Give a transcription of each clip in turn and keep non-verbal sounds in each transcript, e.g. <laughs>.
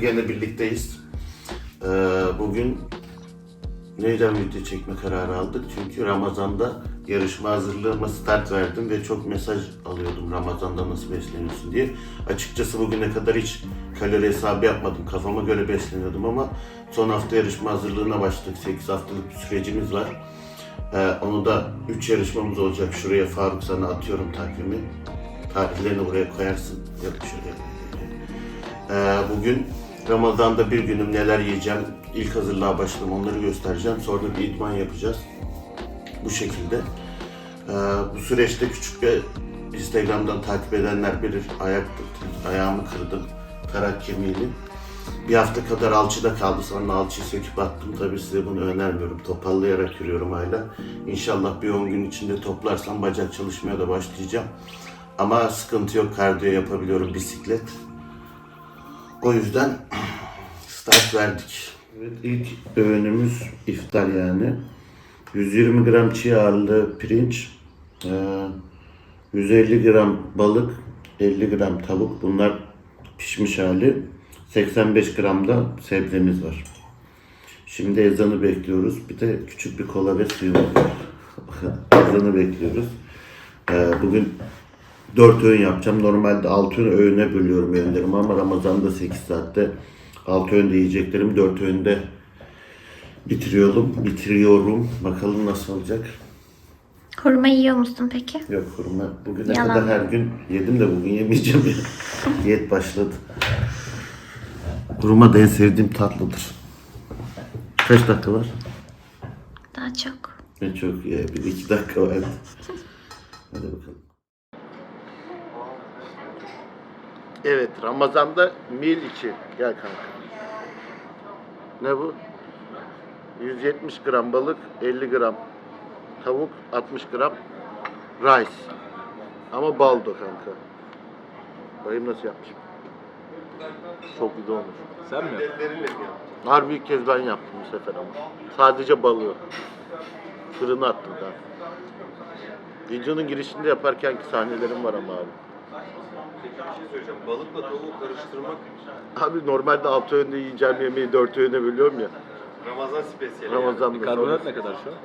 gene birlikteyiz. Ee, bugün neyden video çekme kararı aldık? Çünkü Ramazan'da yarışma hazırlığıma start verdim ve çok mesaj alıyordum Ramazan'da nasıl besleniyorsun diye. Açıkçası bugüne kadar hiç kalori hesabı yapmadım. Kafama göre besleniyordum ama son hafta yarışma hazırlığına başladık. 8 haftalık bir sürecimiz var. Ee, onu da 3 yarışmamız olacak. Şuraya Faruk sana atıyorum takvimi. Tarihlerini buraya koyarsın. Yok şuraya. Ee, bugün Ramazan'da bir günüm neler yiyeceğim. İlk hazırlığa başladım onları göstereceğim. Sonra bir idman yapacağız. Bu şekilde. Ee, bu süreçte küçük bir Instagram'dan takip edenler bilir. Ayak, ayağımı kırdım. Tarak kemiğini. Bir hafta kadar alçıda kaldı. Sonra alçıyı söküp attım. Tabii size bunu önermiyorum. Topallayarak yürüyorum hala. İnşallah bir 10 gün içinde toplarsam bacak çalışmaya da başlayacağım. Ama sıkıntı yok. Kardiyo yapabiliyorum. Bisiklet. O yüzden start verdik. Evet, ilk öğünümüz iftar yani. 120 gram çiğ ağırlığı pirinç, eee, 150 gram balık, 50 gram tavuk. Bunlar pişmiş hali. 85 gram da sebzemiz var. Şimdi ezanı bekliyoruz. Bir de küçük bir kola ve suyu var. <laughs> ezanı bekliyoruz. Eee, bugün 4 öğün yapacağım. Normalde 6 öğüne bölüyorum öğünlerimi ama Ramazan'da 8 saatte 6 öğünde yiyeceklerimi 4 öğünde bitiriyorum. Bitiriyorum. Bakalım nasıl olacak. Hurma yiyor musun peki? Yok hurma. Bugüne Yalan. kadar her gün yedim de bugün yemeyeceğim ya. <laughs> Diyet başladı. Hurma da en sevdiğim tatlıdır. Kaç dakika var? Daha çok. Ne çok ya. Bir iki dakika var. Hadi bakalım. Evet, Ramazan'da mil 2. Gel kanka. Ne bu? 170 gram balık, 50 gram tavuk, 60 gram rice. Ama baldo kanka. Bayım nasıl yapmışım? Çok güzel olmuş. Sen mi? Harbi ilk kez ben yaptım bu sefer ama. Sadece balığı. Fırına attım daha. Videonun girişinde yaparkenki sahnelerim var ama abi. Peki bir şey söyleyeceğim. Balıkla tavuğu karıştırmak Abi normalde altı öğünde yiyeceğim yemeği dört öğüne bölüyorum ya. Ramazan spesiyeli. Ramazan'da. Karbonat ne kadar şu an?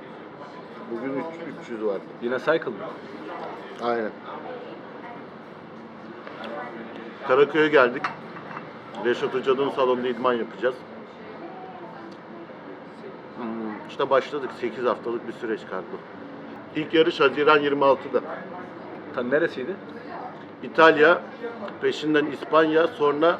Bugün üç- 300 var. Yine cycle mı? Aynen. Karaköy'e geldik. Reşat Hoca'nın salonunda idman yapacağız. Hmm, işte başladık. 8 haftalık bir süreç kaldı. İlk yarış Haziran 26'da. Tam neresiydi? İtalya, peşinden İspanya, sonra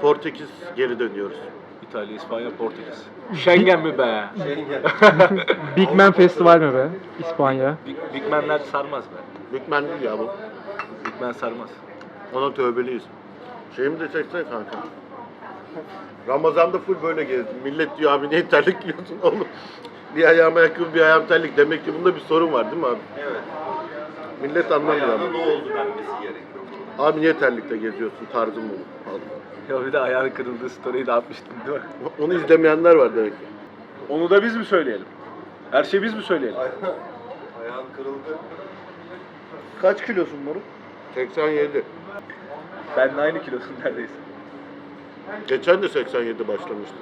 Portekiz geri dönüyoruz. İtalya, İspanya, Portekiz. Schengen mi be? <laughs> Big Man Festival mi be? İspanya. Big, Big Man'ler sarmaz be. Bükmen değil ya bu. Big Man sarmaz. Ona tövbeliyiz. Şeyimi de çeksene kanka. Ramazan'da full böyle gezdim. Millet diyor abi niye terlik giyiyorsun oğlum? Bir ayağım ayakkabı bir ayağım terlik. Demek ki bunda bir sorun var değil mi abi? Evet. Millet anlamıyor Ayağına ne oldu denmesi gerekiyor. Abi niye terlikle geziyorsun tarzım bu. Allah. Ya bir de ayağın kırıldığı story'i de atmıştın değil mi? Onu izlemeyenler var demek ki. Onu da biz mi söyleyelim? Her şeyi biz mi söyleyelim? <laughs> Ayağın kırıldı. Kaç kilosun moruk? 87. Benle aynı kilosun neredeyse. Geçen de 87 başlamıştık.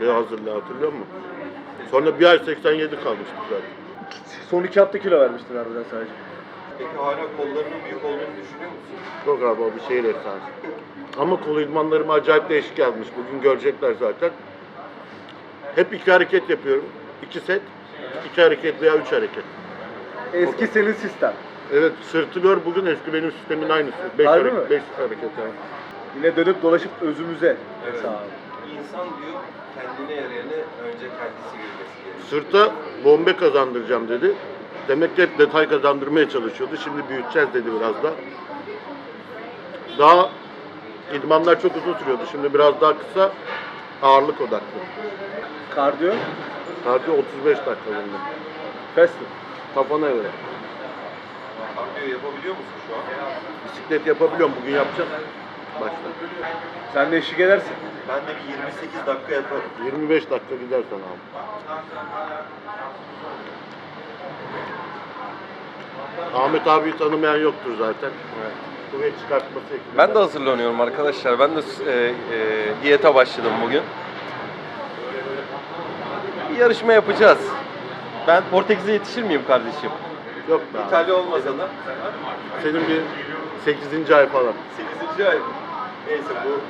Ne hazırlığı hatırlıyor musun? Sonra bir ay 87 kalmıştık zaten. Son iki hafta kilo vermiştin harbiden sadece. Peki hala kollarının büyük olduğunu düşünüyor musun? Yok abi o bir şehir efsanesi. Ama kol idmanlarıma acayip değişik gelmiş. Bugün görecekler zaten. Hep iki hareket yapıyorum. İki set. iki hareket veya üç hareket. Eski senin sistem. Evet sırtılıyor bugün eski benim sistemin aynısı. Beş Harbi hareket, mi? beş hareket yani. Yine dönüp dolaşıp özümüze. Evet. Sağ. İnsan diyor kendine yarayanı önce kendisi bilmesi gerekiyor. Sırta bombe kazandıracağım dedi. Demek ki hep detay kazandırmaya çalışıyordu. Şimdi büyüteceğiz dedi biraz da. Daha idmanlar çok uzun sürüyordu. Şimdi biraz daha kısa ağırlık odaklı. Kardiyo, Sadece 35 dakika bunda. fasting. Kafana göre. Kardiyo yapabiliyor musun şu an? Bisiklet yapabiliyorum. Bugün yapacağım. Başla. Sen de eşlik edersin. Ben de bir 28 dakika yaparım. 25 dakika gidersen abi. Ahmet abiyi tanımayan yoktur zaten. kuvvet çıkartması ekibi. Ben de hazırlanıyorum arkadaşlar. Ben de e, e, diyete başladım bugün. Bir yarışma yapacağız. Ben Portekiz'e yetişir miyim kardeşim? Yok be abi. İtalya olmasa da. Senin bir 8. ay falan. 8. ay. Neyse bu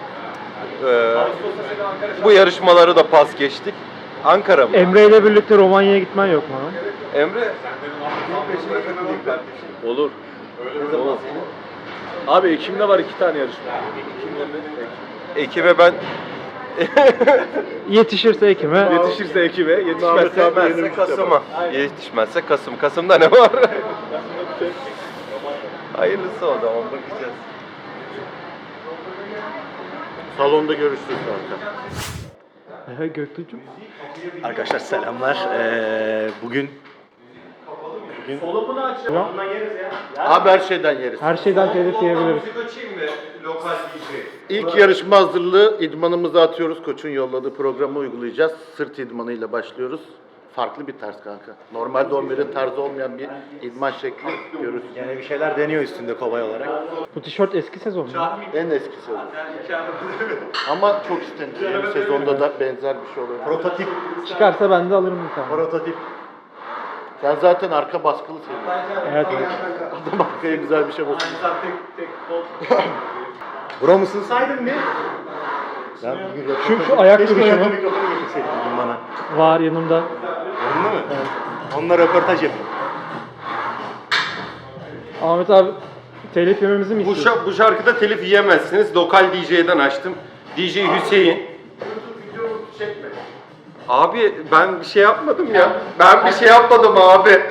e, bu yarışmaları da pas geçtik. Ankara mı? Emre ile birlikte Romanya'ya gitmen yok mu? Emre. Olur. Senin? Abi Ekim'de var iki tane yarışma. Ekibe ben <laughs> Yetişirse Ekim'e. Yetişirse Ekim'e, yetişmezse ben. Yetişmezse Kasım'a. Yetişmezse Kasım. Kasım'da ne var? <laughs> Hayırlısı o zaman bakacağız. Salonda görüşürüz kanka. Göktuğ'cum. Arkadaşlar selamlar. Ee, bugün Abi her şeyden yeriz. Her şeyden telif yiyebiliriz. açayım mı? Lokal DJ. İlk yarışma hazırlığı idmanımızı atıyoruz. Koç'un yolladığı programı uygulayacağız. Sırt idmanıyla başlıyoruz. Farklı bir tarz kanka. Normalde Ömer'in tarzı olmayan bir idman şekli görürüz. yani bir şeyler deniyor üstünde kobay olarak. Bu tişört eski sezon mu? En eski sezon. Ama çok istenir. Yeni sezonda da benzer bir şey olur. Prototip, Çıkarsa ben de alırım bir tane. prototip. Sen zaten arka baskılı seviyorsun. Evet evet. Adam arkaya güzel bir şey bulsun. Bro musun saydın mı? Bugün Şu, şu ayak duruşunu mikrofonu getirseydin bugün bana. var yanımda. Yanında mı? Onunla röportaj yapayım. Ahmet abi telif yememizi mi Bu, istiyorsun? şa- bu şarkıda telif yiyemezsiniz. Lokal DJ'den açtım. DJ Hüseyin. Abi ben bir şey yapmadım ya. Ben bir şey yapmadım abi.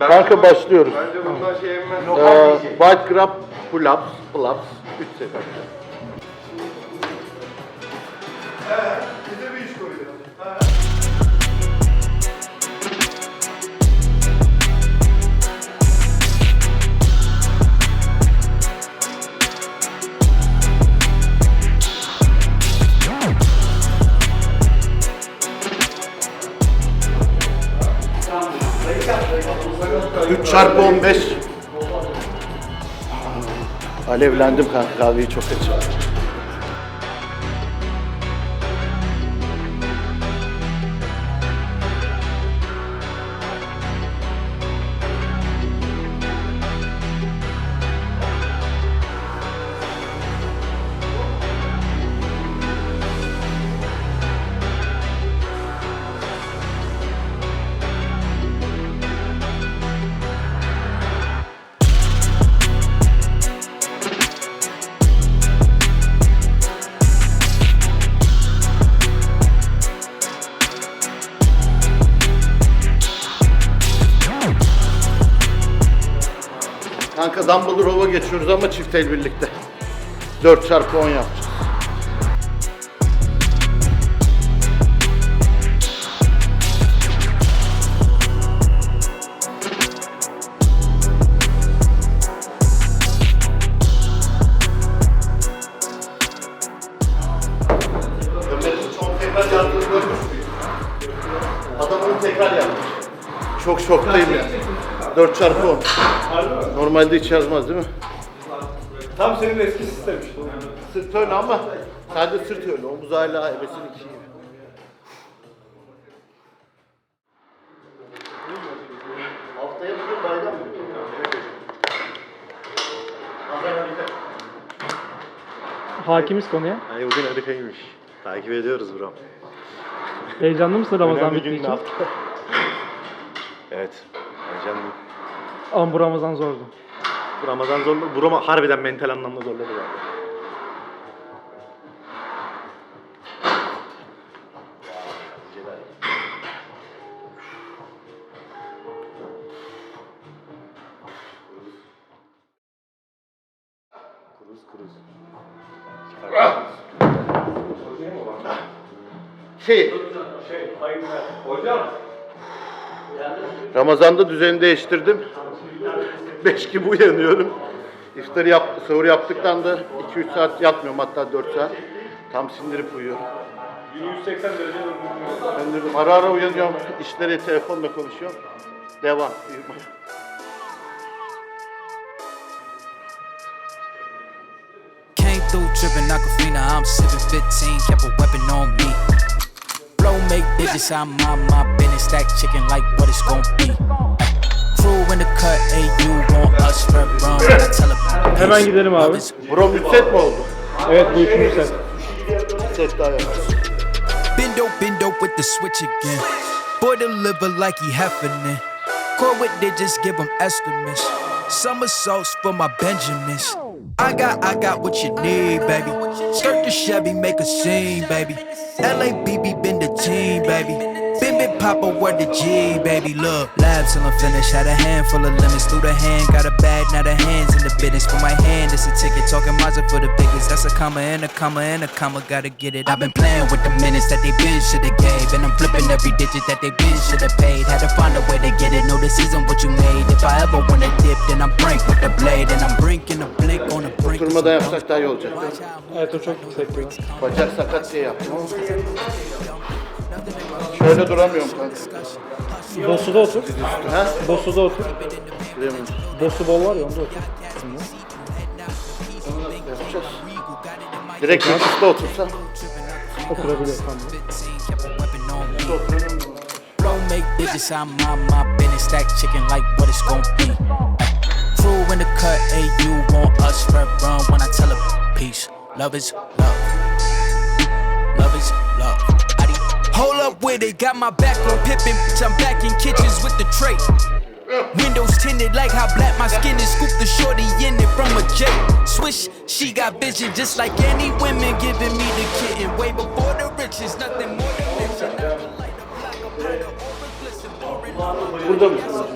Ben Kanka başlıyoruz. Bence bundan şey emmez. Ee, white grab pull-ups, pull-ups 3 sefer. Çarpı 15. Alevlendim kanka kahveyi çok açım. Kanka Dumble Rove'a geçiyoruz ama çift el birlikte. 4 çarpı 10 yapacağız. Adam onu tekrar yapmış. Çok şoktayım ya. 4 çarpı 10. Normalde hiç yazmaz değil mi? Tam senin eski sistem işte. Sırt öyle ama sadece sırt öyle. Omuz hala ebesin iki gibi. Haftaya bugün bayram mı? Hakimiz konuya. Ay bugün Arife'ymiş. Takip ediyoruz bro. Heyecanlı mısın Ramazan Önemli bittiği gün için? hafta. evet. Heyecanlıyım. Ama bu Ramazan zordu. Bu Ramazan zorlu. Bu Rama harbiden mental anlamda zorladı galiba. Ramazan'da düzeni değiştirdim. 5 gibi uyanıyorum. İftarı yap, sahur yaptıktan da 2-3 saat yatmıyorum hatta 4 saat. Tam sindirip uyuyorum. 180 derece döndürüyor. Döndürdüm. Ara ara uyanıyorum. İşleri telefonla konuşuyorum. Devam. Uyumaya. trippin' Aquafina, I'm sippin' 15, kept a weapon on me. Blow make digits, I'm on my business, stack chicken like what it's gon' be. Crew in the cut, hey, you want us for run, I tell her, Hemen gidelim abi. Bro 3 set mi oldu? Evet bu üçüncü set. Bir set daha yapacağız. Bendo, bendo with the switch again. Boy deliver like he happening. Core with digits, give him estimates. Somersaults for my Benjamins. I got, I got what you need, baby. Skirt the Chevy, make a scene, baby. L.A. LABB been the team, baby. Been been Papa, word the G, baby. Look, labs till I'm finished. Had a handful of lemons through the hand. Got a bag, now the hands in the business. For my hand, it's a ticket. Talking Mazda for the biggest. That's a comma and a comma and a comma. Gotta get it. I've been playing with the minutes that they been shoulda gave. And I'm flipping every digit that they been shoulda paid. Had to find a way to get it. know this isn't what you made. If I ever wanna dip, then I'm brink with the blade. And I'm brinking a blink on a brink. Durmadan yapsak daha iyi olacak. Evet o çok yüksek. Bacak sakat diye yaptım ama. Şöyle duramıyorum kanka. Bosu'da otur. Ha? Bosu'da otur. Bilemiyorum. Bosu bol var ya onda otur. Yapacağız. Direkt yatışta otursa. Oturabiliyor tamam. Blow make digits, I'm on my business. Stack chicken like what it's gon' be. Crew in the cut, hey, you want us for run when I tell her peace. Love is. Love Hold up with it, got my back on Pippin. Bitch, I'm back in kitchens with the tray. Windows tinted like how black my skin is. Scoop the shorty in it from a J. Swish, she got vision just like any women giving me the kitten. Way before the riches, nothing more than mention. Nothing like the black of butter or a glisten. Boring love. Burada mısın?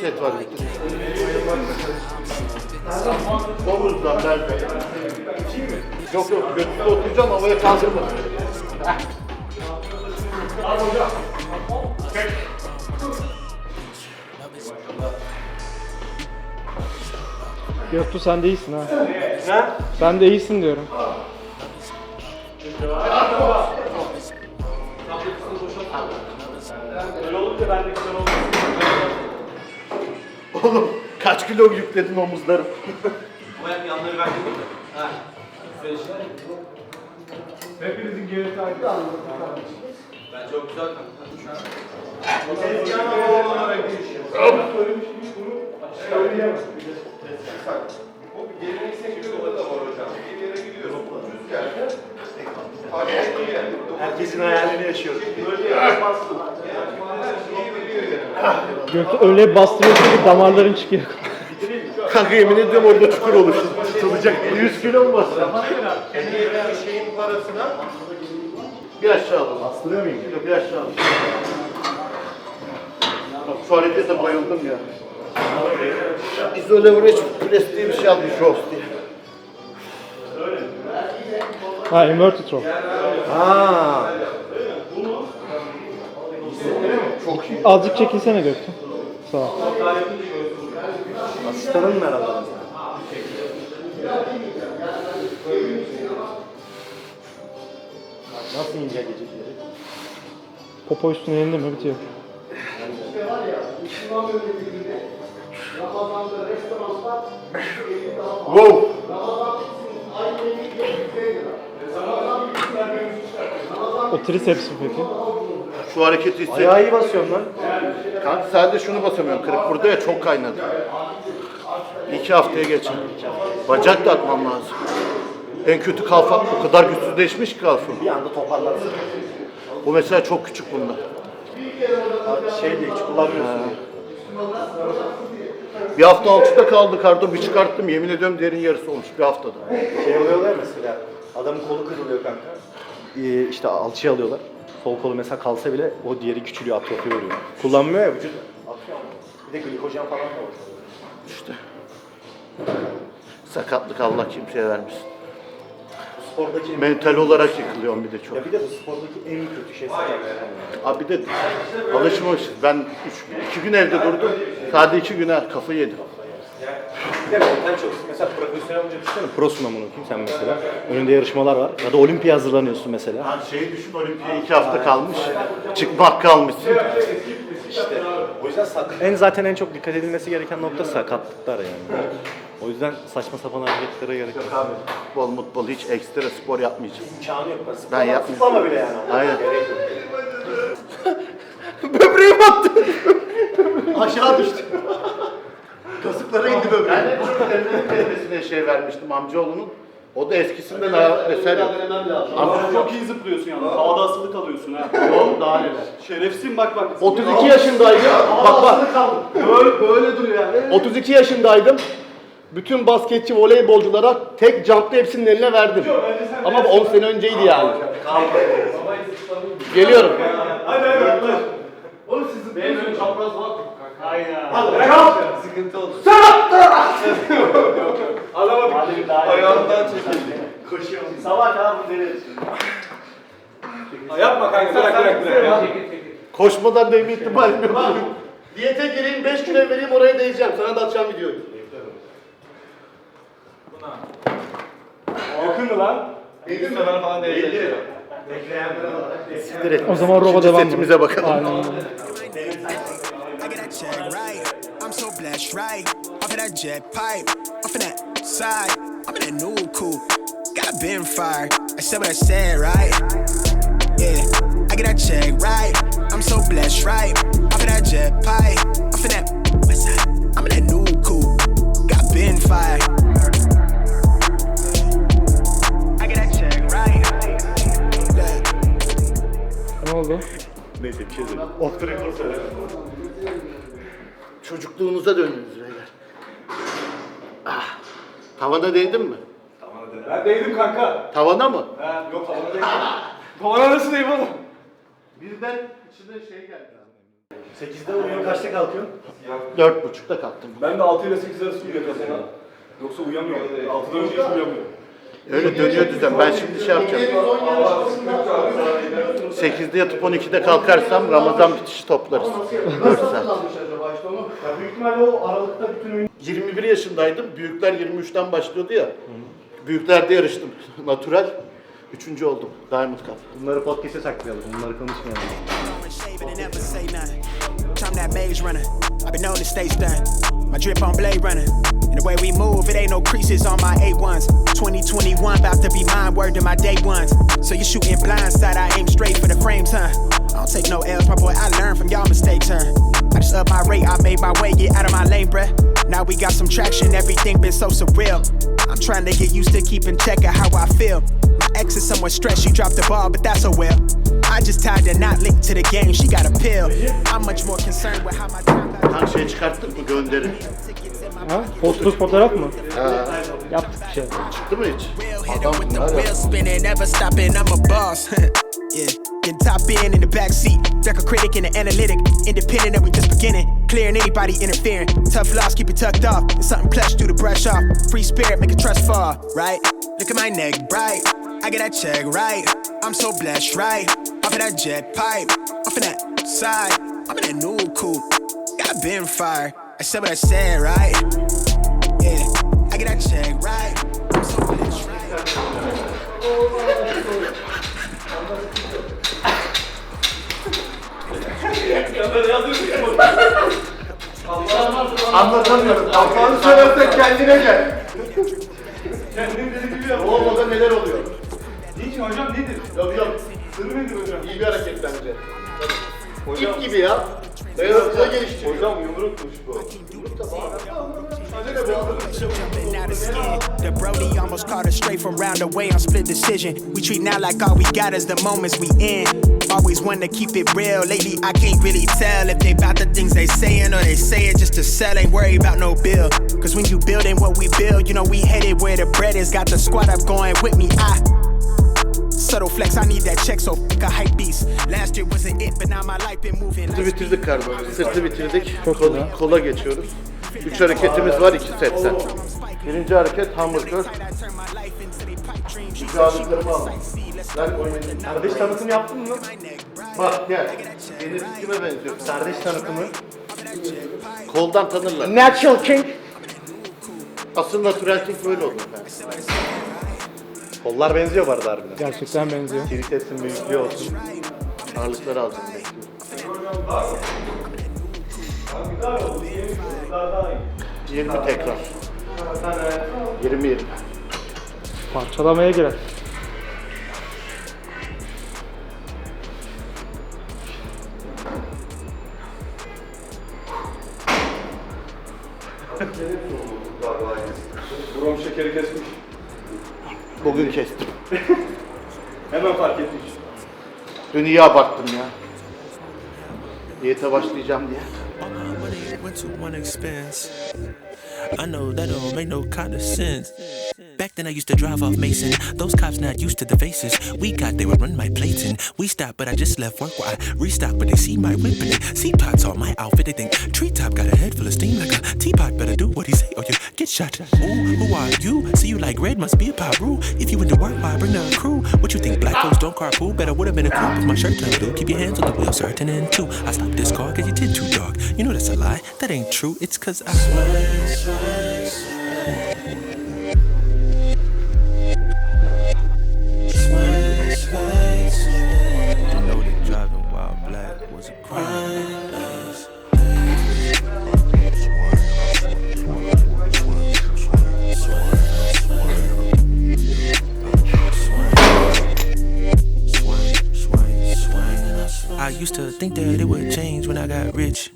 Set var. Yok yok götürde oturacağım havaya kaldırma. Göktuğ sen de iyisin ha. Sen de iyisin diyorum. Oğlum kaç kilo yükledin omuzlarım? Herkesin hayalini yaşıyoruz. Göktuğ öyle bastırıyorsun ki damarların çıkıyor. Kanka yemin ediyorum orada çukur oluştu. Tutulacak 100 kilo mu basacağım? şeyin parasına Bir aşağı alalım. Bastırıyor muyum? Yok bir aşağı alalım. Bak şu harekete bayıldım ya. İzoleverage press diye bir şey almış Ross diye. Ha inverted row. Ha. Çok iyi. Azıcık çekilsene Göktuğ. Sağ ol. Asistanın mı herhalde? Nasıl ince geceleri? Popo üstüne yenildi mi bitiyor. Wow. O triceps mi peki? Şu hareketi hisset. Ayağı iyi basıyorsun lan. Kanka sadece şunu basamıyorum. Kırık burada ya çok kaynadı. İki haftaya geçer. Bacak da atmam lazım. En kötü kalfa o kadar güçsüzleşmiş ki kalfam. Bir anda toparlarsın. Bu mesela çok küçük bunlar. Şey diye hiç kullanmıyorsun. Bir hafta alçıda kaldı kardo bir çıkarttım yemin ediyorum derin yarısı olmuş bir haftada. Şey oluyorlar mesela. Adamın kolu kırılıyor kanka. Ee, işte alçıya alıyorlar. Sol kolu mesela kalsa bile o diğeri küçülüyor, atrofi oluyor. Kullanmıyor ya vücut. Atıyor ama. Bir de glikojen falan da var. İşte. Sakatlık Allah kimseye vermesin. Spordaki Mental olarak yıkılıyorum bir de çok. ya bir de bu spordaki en kötü şey sakatlık. Abi bir de alışmışız. Ben üç, iki gün evde durdum. Sadece iki güne kafayı yedim. Ya mental çok. Mesela profesyonel olunca düşünsene. Prosun amına koyayım sen mesela. Önünde yarışmalar var. Ya da olimpiya hazırlanıyorsun mesela. Yani şeyi düşün olimpiya iki hafta kalmış. Çıkmak kalmışsın. İşte o yüzden sak- en zaten en çok dikkat edilmesi gereken nokta sakatlıklar yani. O yüzden saçma sapan hareketlere gerek yok. Abi futbol mutbol hiç ekstra spor yapmayacağım. İmkanı yok. Ben yapmıyorum. Zıplama bile yani. Aynen. <laughs> Böbreğim attı. <laughs> Aşağı düştü. Kasıklara indi böbreği. Ben de çok şey vermiştim amcaoğlunun. O da eskisinden ha, eser yok. Ama çok iyi zıplıyorsun yani. Havada asılı kalıyorsun ha. <laughs> Yok daha neler. Şerefsin bak bak. 32 yaşındaydım. Bak bak. Böyle, böyle duruyor yani. 32 yaşındaydım. Bütün basketçi, voleybolculara tek jump'ta hepsinin eline verdim. Ama bu 10 sene önceydi yani. Geliyorum. Hadi hadi hadi. Oğlum sizin benim önüm çapraz var. <laughs> Ayağından çekildi. Sabah kadar bu deneriz. Yapma kanka bırak bırak bırak. Koşmadan değme ihtimalim yok. Diyete gireyim 5 kilo vereyim oraya değeceğim. Sana da atacağım videoyu. Yakın lan. Değdin mi? falan değdi. Siktir et. O zaman roba devam mı? setimize bakalım. Aynen. I get that check right. I'm so blessed, right? Off of that jet pipe, off of that side. I'm in that new coupe. Got been fired. I said what I said, right? Yeah, I get that check right. I'm so blessed, right? Off of that jet pipe, off of that west side. I'm in that new coupe. Got been fired. I get that check right. Look. Ne oldu? Neyse bir şey söyleyeyim. Off the record söyle. Çocukluğunuza döndünüz beyler. Ah. Tavana değdin mi? Ben değdim kanka. Tavana mı? Ha, yok tavana değdim. Tavana nasıl değdim oğlum? Birden içine şey geldi. 8'de uyuyor kaçta kalkıyorsun? Dört buçukta kalktım. Ben de 6 ile 8 arası uyuyorum mesela. Yoksa uyuyamıyorum. 6'dan önce hiç uyuyamıyorum. Öyle dönüyor düzen. Ben şimdi şey yapacağım. 8'de yatıp 12'de kalkarsam Ramazan bitişi toplarız. 4 saat. Ya büyük ihtimalle o aralıkta bütün oyun 21 yaşındaydım. Büyükler 23'ten başlıyordu ya. Büyüklerde yarıştım. <laughs> Natural. Üçüncü oldum. Diamond Cup. bunları podcast'e saklayalım. Bunları konuşmayalım. I'm that maze runner. I've been known to stay stunned. My drip on Blade Runner. And the way we move, it ain't no creases on my A1s. 2021 about to be mine, word to my day ones. So you shooting blindside, I aim straight for the frames, huh? I don't take no L's, my boy, I learn from y'all mistakes, huh? I just up my rate, I made my way, get out of my lane, bruh. Now we got some traction, everything been so surreal. I'm trying to get used to keeping check of how I feel. My ex is somewhat stressed, she dropped the ball, but that's oh well. I just tied the knot linked to the game, she got a pill. I'm much more concerned with how my time got Kan şey çıkarttık mı gönderi? Ha? Postur fotoğraf mı? Yaptık bir şey. Çıktı mı hiç? real, hit yeah. Top in in the back seat, duck a critic in the analytic, independent and we just beginning, clearing anybody interfering. Tough loss, keep it tucked off, and something plush through the brush off. Free spirit, make a trust fall, right? Look at my neck, bright. I get that check, right? I'm so blessed, right? Off of that jet pipe, off of that side. I'm in that new coupe, got been fired. I said what I said, right? Yeah, I get that check, right? Anlatamıyorum. Allah'ını seversen kendine gel. Kendin dedi gibi yap. Olmada neler oluyor? Niçin hocam nedir? Yok yok. Sırrı nedir hocam? İyi bir hareket bence. İp gibi ya. Dayanıklığa geliştiriyor. Hocam yumrukmuş bu. Jumping out of skin. The Brody almost caught us straight from round away on split decision. We treat now like all we got is the moments we in. Always want to keep it real. Lately, I can't really tell if they about the things they saying or they say it just to sell. Ain't worry about no bill. Cause when you building what we build, you know we headed where the bread is. Got the squad up going with me. I subtle flex. I need that check so fuck a hype beast. Last year wasn't it, but now my life been moving. Sırtı bitirdik kardeşim. Sırtı bitirdik. Çok Kol- güzel. kola geçiyoruz. Üç hareketimiz var iki setten. Birinci hareket hamburger. Şu ağırlıklarımı aldım. Ben oynayayım. Kardeş tanıtımı yaptın mı? Bak gel. Deniz kime benziyor? Kardeş tanıtımı. Koldan tanırlar. Natural King. Asıl natural king böyle olur. Ben. Kollar benziyor bu arada harbiden. Gerçekten benziyor. Triceps'in büyüklüğü olsun. Ağırlıkları alacağım bekliyorum. 20 tekrar. 20 20. Parçalamaya girer. Kestim. <laughs> Hemen fark etmiş. Dün iyi abarttım ya. Diyete başlayacağım diye. All my money went to one expense. I know that don't make no kind of sense. Then I used to drive off Mason. Those cops not used to the faces. We got they would run my plates and we stopped, but I just left work while I restock. But they see my whip and they see pots on my outfit. They think treetop got a head full of steam like a teapot. Better do what he say or you get shot. Ooh, who are you? See you like red must be a pop rule. If you went to work, why bring the crew? What you think? Black folks don't carpool. Better would have been a coupe with my shirt turned blue. Keep your hands on the wheel, certain and two. I stopped this car cause you did too dark. You know that's a lie. That ain't true. It's cause I. You think that it would change when I got rich.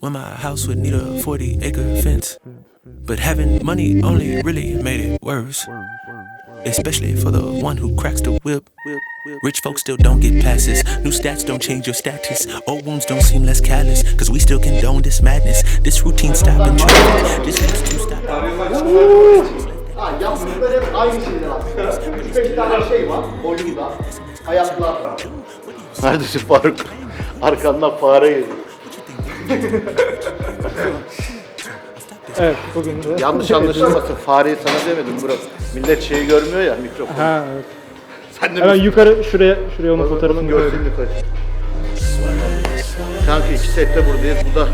When my house would need a 40 acre fence. But having money only really made it worse. Especially for the one who cracks the whip. Rich folks still don't get passes. New stats don't change your status. Old wounds don't seem less callous. Cause we still condone this madness. This routine stopping traffic. This needs to stop. Ha, yaptıkları hep aynı şeyler aslında. 3-5 tane şey var. Boyunda. Ayaklar. Neredesin Faruk? Arkandan fare yedi. <laughs> Evet bugün de. Yanlış anlaşılmasın. Fareyi sana demedim bro. Millet şeyi görmüyor ya mikrofon. Ha evet. Sen de Hemen yukarı şuraya şuraya onun fotoğrafını koyalım. görselini koy. Kanka iki sette buradayız. Bu da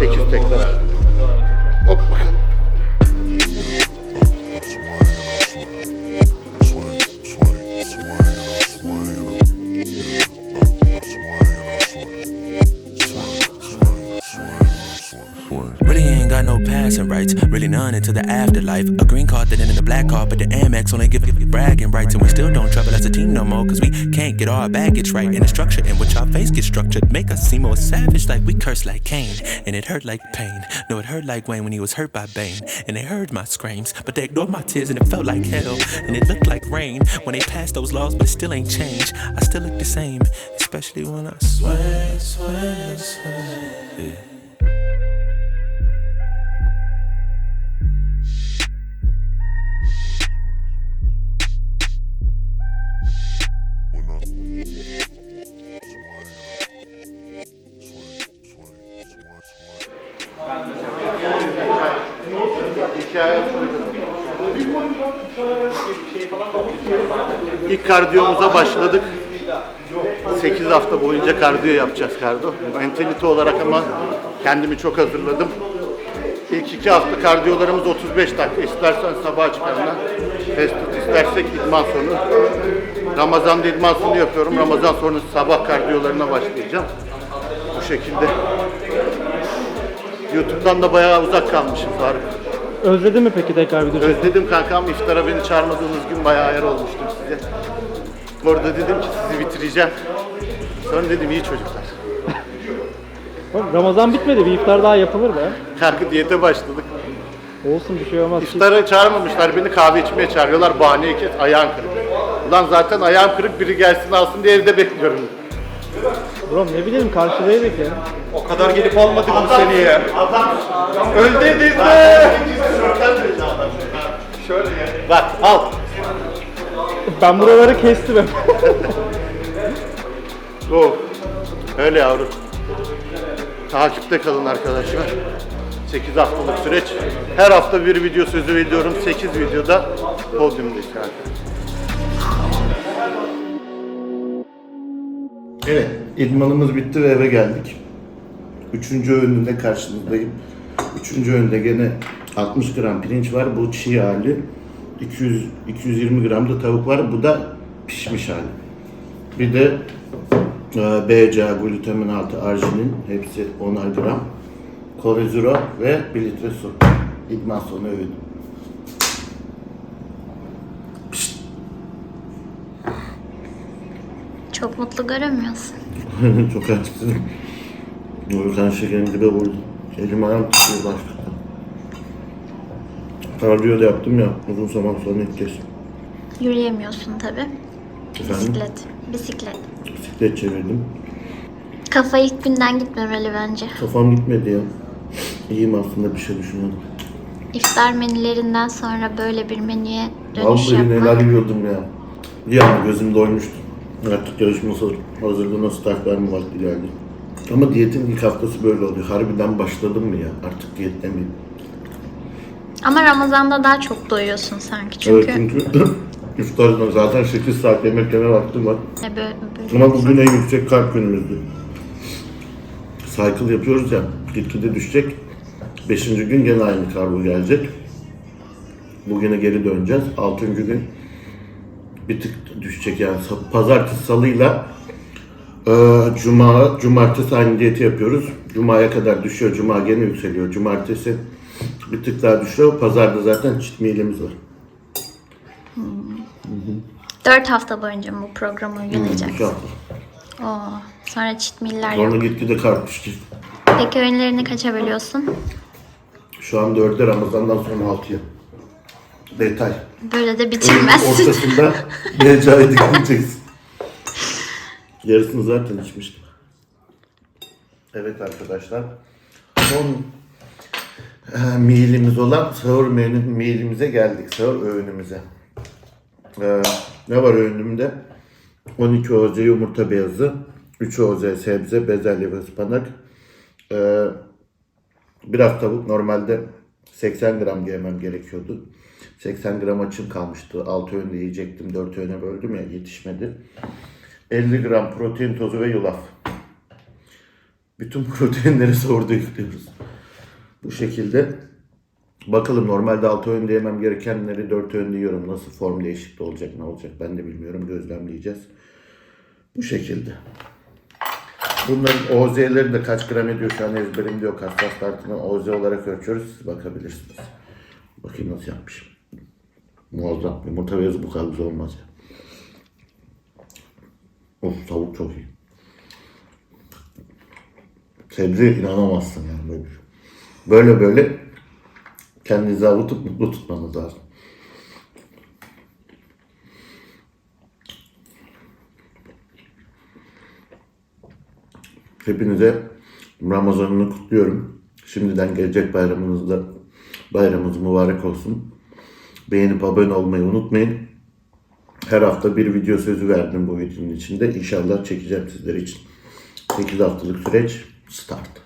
8 tekrar. Hop bakalım. Passing rights, really none until the afterlife. A green card, then in a black card, but the Amex only give it bragging rights, and we still don't travel as a team no more, cause we can't get our baggage right. And the structure in which our face gets structured make us seem more savage, like we curse like Cain, and it hurt like pain. No, it hurt like Wayne when he was hurt by Bane, and they heard my screams, but they ignored my tears, and it felt like hell, and it looked like rain when they passed those laws, but it still ain't changed. I still look the same, especially when I swear, swear, swear. Yeah. İlk kardiyomuza başladık. 8 hafta boyunca kardiyo yapacağız kardo. Mentalite olarak ama kendimi çok hazırladım. İlk iki hafta kardiyolarımız 35 dakika. İstersen sabah çıkarına, fast food istersek idman sonu. Ramazan'da idman sonu yapıyorum. Ramazan sonrası sabah kardiyolarına başlayacağım. Bu şekilde. YouTube'dan da bayağı uzak kalmışım Faruk. Özledin mi peki tekrar video çekmeyi? Özledim kankam iftara beni çağırmadığınız gün bayağı ayar olmuştum size. Orada dedim ki sizi bitireceğim. Sonra dedim iyi çocuklar. <laughs> Oğlum, Ramazan bitmedi bir iftar daha yapılır be. Kanka diyete başladık. Olsun bir şey olmaz. İftara çağırmamışlar beni kahve içmeye çağırıyorlar bahaneyi kes ayağın kırık. Ulan zaten ayağım kırık biri gelsin alsın diye evde bekliyorum. Bro ne bileyim karşıdaydık ya. O kadar gelip almadık bu seni ya. Öldü dedi. Şöyle Bak al. Ben buraları kestim hep. Öyle yavrum. Takipte kalın arkadaşlar. 8 haftalık süreç. Her hafta bir video sözü veriyorum. 8 videoda podyumdayız kanka. Evet, idmanımız bitti ve eve geldik. Üçüncü öğünde karşınızdayım. Üçüncü öğünde gene 60 gram pirinç var. Bu çiğ hali. 200 220 gram da tavuk var. Bu da pişmiş hali. Bir de e, BCA, glutamin altı, arginin hepsi 10'ar gram. Kore Zero ve 1 litre su. İdman sonu öğün. Çok mutlu görünmüyorsun. <laughs> Çok açsın. O yüzden şekerim dibe vurdu. Elim ayağım tutuyor başlıkta. Kardiyo da yaptım ya uzun zaman sonra ilk kez. Yürüyemiyorsun tabi. Bisiklet. Bisiklet. Bisiklet çevirdim. Kafa ilk günden gitmemeli bence. Kafam gitmedi ya. İyiyim aslında bir şey düşünüyordum. İftar menülerinden sonra böyle bir menüye dönüş Vallahi yapmak. neler yiyordum ya. Anda gözüm doymuştu. Artık yarışma hazırlığına start verme vakti geldi. Ama diyetin ilk haftası böyle oluyor. Harbiden başladım mı ya? Artık diyette miyim? Ama Ramazan'da daha çok doyuyorsun sanki çünkü. Evet çünkü <laughs> iftardan zaten 8 saat yemek yeme vaktim var. Ne böyle, böyle- Ama bugün en yüksek kalp günümüzdü. Cycle yapıyoruz ya, gitgide düşecek. Beşinci gün gene aynı karbo gelecek. Bugüne geri döneceğiz. Altıncı gün bir tık düşecek yani. Pazartesi, salıyla e, Cuma, cumartesi aynı diyeti yapıyoruz. Cuma'ya kadar düşüyor, Cuma gene yükseliyor. Cumartesi bir tık daha düşüyor. Pazarda zaten çit mealimiz var. Dört hafta boyunca bu programı uygulayacaksın? hafta. Oo, sonra cheat meal'ler. Sonra gitgide düşecek. Peki öğünlerini kaça bölüyorsun? Şu an 4'e Ramazan'dan sonra 6'ya. Detay. Böyle de bitirmezsin. ortasında Neca'yı <laughs> dikileceksin. Yarısını zaten içmiştim. Evet arkadaşlar. Son e, mealimiz olan sahur menü mealimize geldik. Sahur öğünümüze. E, ne var öğünümde? 12 oze yumurta beyazı, 3 oze sebze, bezelye ve ıspanak. E, biraz tavuk normalde 80 gram yemem gerekiyordu. 80 gram açım kalmıştı. 6 öğünde yiyecektim. 4 öğüne böldüm ya yetişmedi. 50 gram protein tozu ve yulaf. Bütün <laughs> proteinleri sahurda yüklüyoruz. Bu şekilde. Bakalım normalde 6 öğünde yemem gerekenleri 4 öğünde yiyorum. Nasıl form değişikliği olacak ne olacak ben de bilmiyorum. Gözlemleyeceğiz. Bu şekilde. Bunların OZ'leri de kaç gram ediyor şu an ezberimde yok. Hassas tartını OZ olarak ölçüyoruz. Siz bakabilirsiniz. Bakayım nasıl yapmışım. Muazzam. Yumurta beyazı bu kadar güzel olmaz ya. Of tavuk çok iyi. Sebze inanamazsın yani böyle. şey. Böyle böyle kendinizi avutup mutlu tutmanız lazım. Hepinize Ramazan'ını kutluyorum. Şimdiden gelecek bayramınızda bayramınız mübarek olsun. Beğenip abone olmayı unutmayın. Her hafta bir video sözü verdim bu videonun içinde. İnşallah çekeceğim sizler için. 8 haftalık süreç start.